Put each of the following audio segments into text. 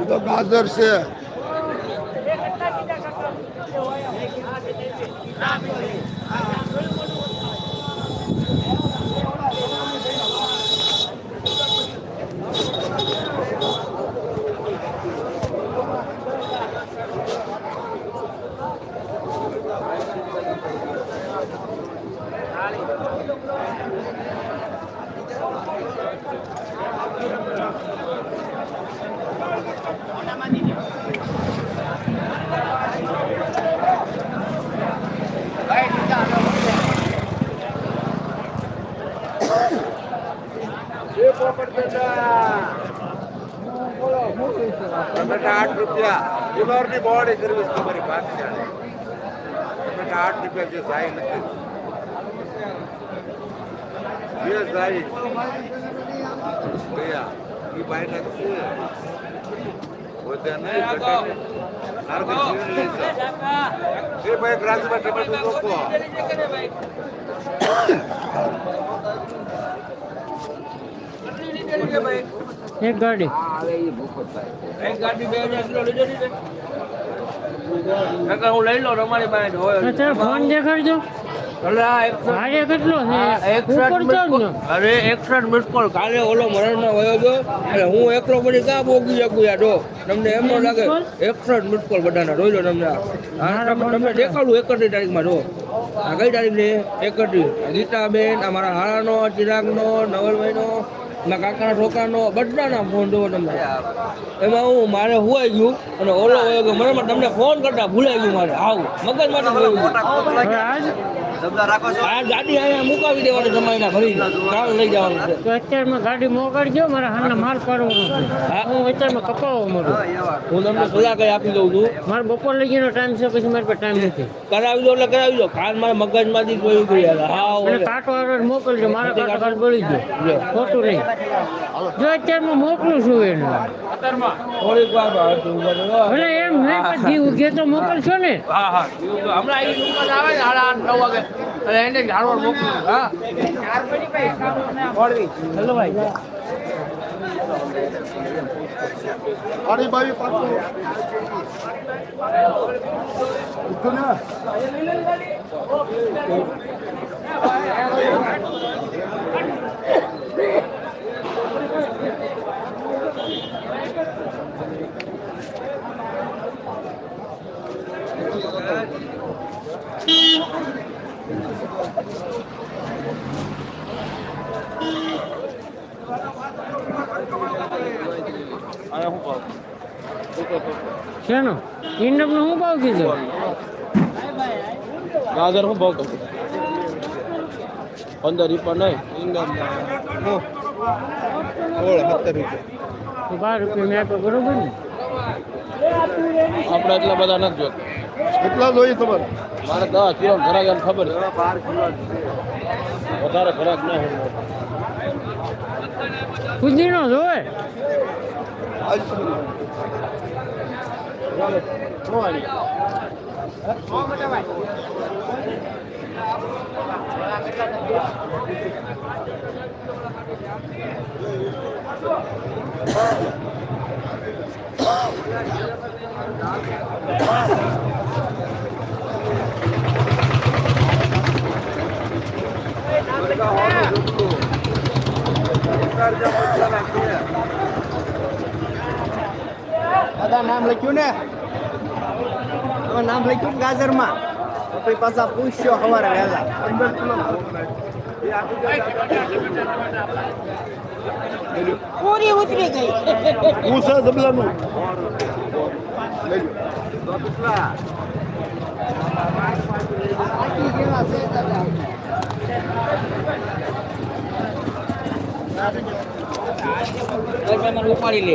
એ તો ગાજર છે. ટમેટા આઠ ગુલાબની બોડી સર્વિસ તમારી પાસે ટમેટા આઠ રૂપિયા જે જાય નથી. જે જાય ગયા એ ભાઈ નથી પોતે નહીં, ઘટે નારગર જીવન લઈ જાઓ એ ભાઈ ગ્રાસમાં ટમેટું રોકો એક ગાડી. એક બે હજાર હું લઈ લઉં તમારી પાસે હોય. ફોન દેખાડજો અરે એકસઠ મિસ કોલ કાલે ઓલો મરણનો વયો ગયો. એટલે હું એકલો પછી ક્યાં પોગી શકું યાર જો. તમને એમ ન લાગે એકસઠ મિસ કોલ બધાના. જોઈ લો તમને તમને દેખાડું એકત્રીસ તારીખમાં જો. આ કઈ તારીખ ને એકત્રીસ. ગીતાબેન અમારા મારા ચિરાગનો નવલભાઈનો મારા કાકાના છોકરાનો બધાના ફોન જોવો તમને એમાં હું, મારે હુવાઈ ગયું અને ઓલો હોય ગયો મને તમને ફોન કરતા ભૂલાઈ ગયું મારે. આવું મગજ માટે આ ગાડી અહીંયા મુકાવી દેવાની તમારી ભરી કાલ લઈ જવાનું છે. તો અત્યારમાં ગાડી મોકલજો મારા હાલના માલ પાડવાનો છે. હું. અત્યારમાં કપાવો મારું હું તમને સલાહ કઈ આપી દઉં છું. મારે બપોર લગીનો ટાઈમ છે પછી મારી પાસે ટાઈમ નથી. કરાવી દો એટલે કરાવી દો. કાલ મારા મગજમાંથી કોઈ ગયું હા. કાંટો આગળ મોકલજો મારા કાંટો કાલ બળી ગયો. ખોટું નહીં. જો અત્યારમાં મોકલું છું એને. થોડીક વાર બહાર જવું પડે. ભલે એમ નહીં પણ જી ઉગે તો મોકલશો ને. હા હા. હમણાં અહીં આવે સાડા આઠ નવ વાગે. એટલે એને જાણવા મોકલું હા હેલો ભાઈ આડી બાવી પાછું ઇન્ડમ ને શેનો શું ભાવ કીધો? ગાજર શું ભાવ કરું પંદર રૂપિયા નહીં. તો બાર રૂપિયા મેં આપ્યો બરોબર ને? આપણે એટલા બધા નથી જોતા. કેટલા જોઈએ તમારે? મારે દસ કિલો ઘરાક એમ ખબર વધારે ઘરાક ના હોય. ફુદીનો જોવે? દાદા નામ લખ્યું ને તમે નામ લખ્યું ને ગાજરમાં તો પછી પાછા પૂછ્યો સવારે વહેલા પૂરી ઉતરી ગઈ હું છે જબલાનું ઉપાડી લે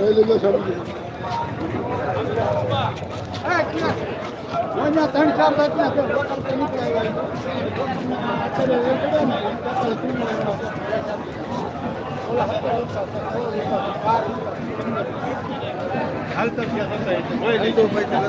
Öyle de sanırım. ત્રણ ચાર લીધો પૈસા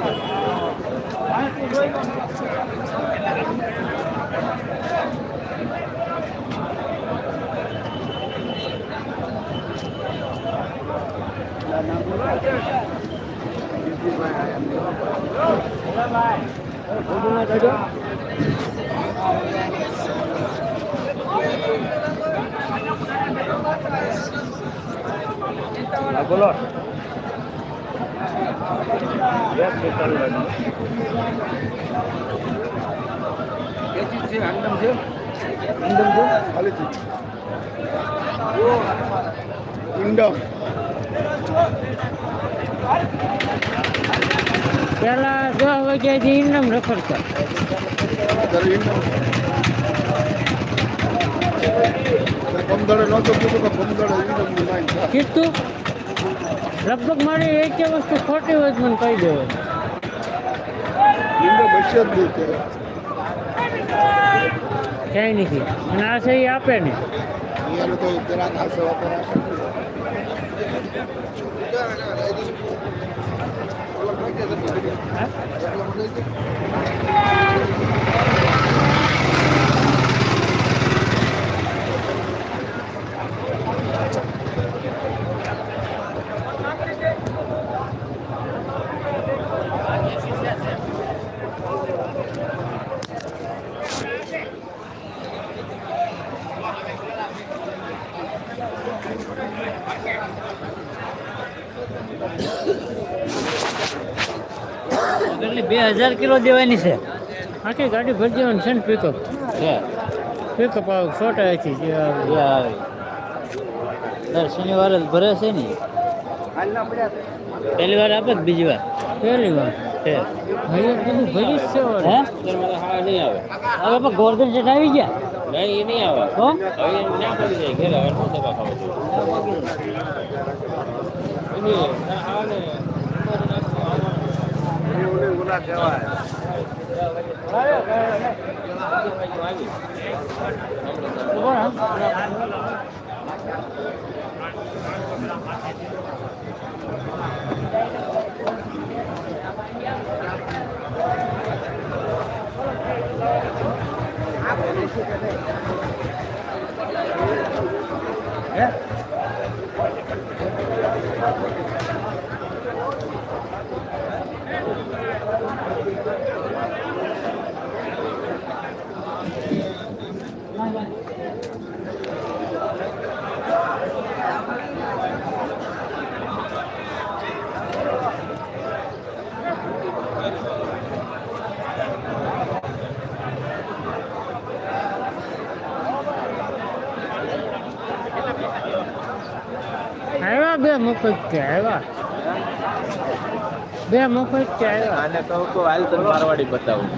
બોલો છે આંદમ છે આંદમ છે ખાલી છે ઈંડમ પેલા દસ વાગ્યાથી ઇન્ડમ રખડતા. કર કીધું? લગભગ મારે એક વસ્તુ ખોટી હોય મને કહી ત્યારે ક્યાંય નથી. અને આ સહી આપે ને અહીંયા તો જરાક આ બે હજાર કિલો દેવાની છે. આખી ગાડી ભરી દેવાની છે ને પિકઅપ પિકઅપ આવે સો આવે જે આવે. દર શનિવારે જ ભરે છે ને. પહેલી વાર આપે બીજી વાર? પહેલી વાર. ગોર્ધન આવી ગયા? નહીં એ નહીં આવે. ના પડી જાય ઘરે હવે શું દવા ખાવા ને ઓલા કહેવાય આવ્યા બે મફત આવ્યા બે મફત છે આવ્યા આને કહું તો હાલ તને મારવાડી બતાવું.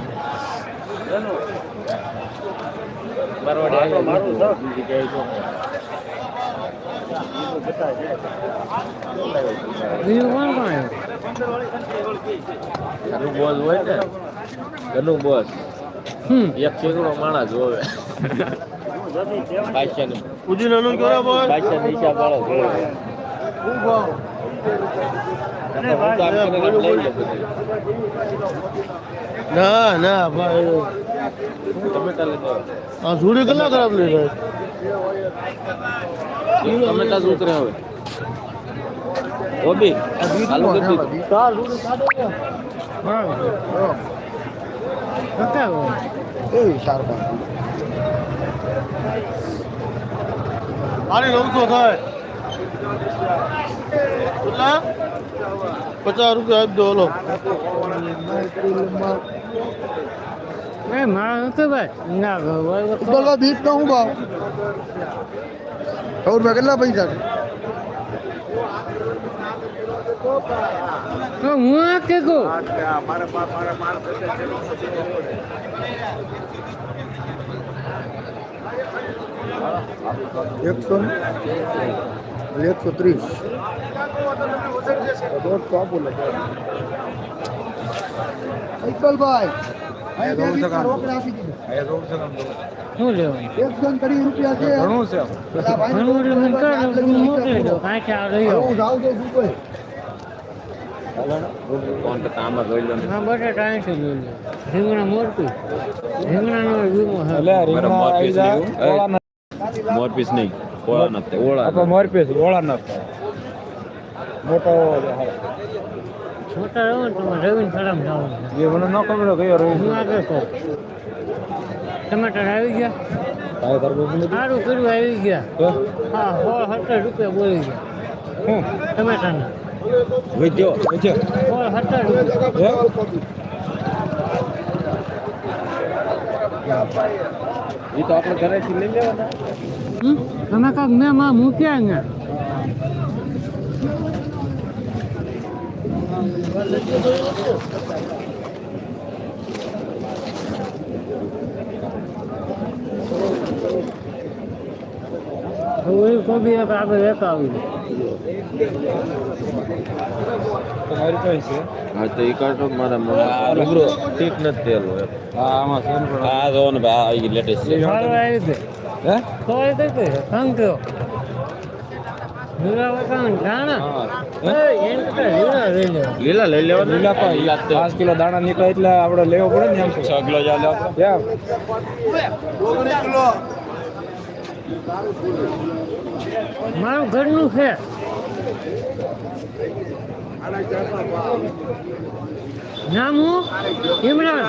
મારવાડી મારું બીજી કઈ તો બીજું કોણ કોણ આવ્યું બોસ હોય ને ઘરનું બોસ. એક છેકડો માણસ જોવે. બાદશાહ ને. ઉજીનાનું કરો બોલ. બાદશાહ ને હિસાબ ના ના, ભાઈ. આ જોડી કેટલા ખરાબ લીધા ટમેટા જ ઉતરે હવે ઓબી આલુ કરી દીધું ચાર કાઢો બતાવો એવી સાર પાસે સાડી નવસો થાય કેટલા પચાસ રૂપિયા આપી દો હલો એ મારા નથી ભાઈ. ના બોલો બીટ નો શું ભાવ? સૌ રૂપિયા કેટલા પૈસા છે? હું આ કે કહું? મારા મારા મારા એકસો એકસો ત્રીસ ઇકબાલભાઈ શું લેવાનું એકસો ત્રીસ રૂપિયા છે ઘણું છે ઘણું એટલે મને કહો એટલે હું મોકલી દઉં કાંઈ આ રહ્યો હું જાઉં છું દુબઈ કોણ તો આમાં જોઈ લો ને મારા મોરપીસ લેવું નહીં ઓળા આપણે મોરપી છે ઓળા ના મોટો મોટા રહો ને તમારે રવિને ફરામ એ મને ન ખબર કયો હું આગળ કહું. ટમાટર આવી ગયા? સારું કર્યું આવી ગયા. હા? સોળ સત્તર રૂપિયા બોલી ગયા. ટમાટાના. વેચ્યો સોળ સત્તર રૂપિયા. એ તો આપણે ઘરેથી લઈ લેવાના. માં મૂક્યા ને ઓલી કોબી એક આગળ એક આવી તમારી પાસે છે હા તો એ કાઢો મારા રૂબરૂ ઠીક નથી તેલ હા આમાં છે ને પણ આ જો ને ભાઈ લેટેસ્ટ છે. હે તો એ કઈ કઈ થેન્ક યુ લીલા વટાણ દાણા લીલા લઈ લે લીલા લઈ લેવાના લીલા પા લીલા જ પાંચ કિલો દાણા નીકળે એટલે આપણે લેવો પડે ને એમ છ કિલો ચાલે આપણે એમ મારું ઘરનું છે. નામ હું? ઇમરાન.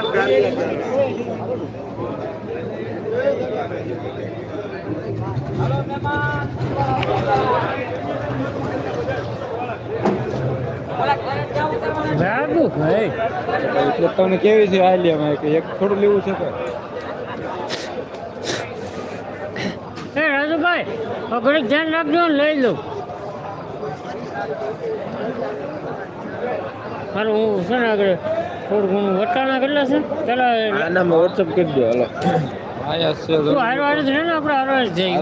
એટલે તમને કેવી છે આલિયામાં કે એક થોડું લેવું છે કે એ રાજુભાઈ ઘડીક ધ્યાન રાખજો ને લઈ લઉં સારું હું છે ને આગળ થોડું ઘણું વટાણા કેટલા છે? પેલા આનામાં વોટ્સઅપ કરી દો હાલો. આયા છે હારો હારે છે ને આપણે હારો જ જઈએ.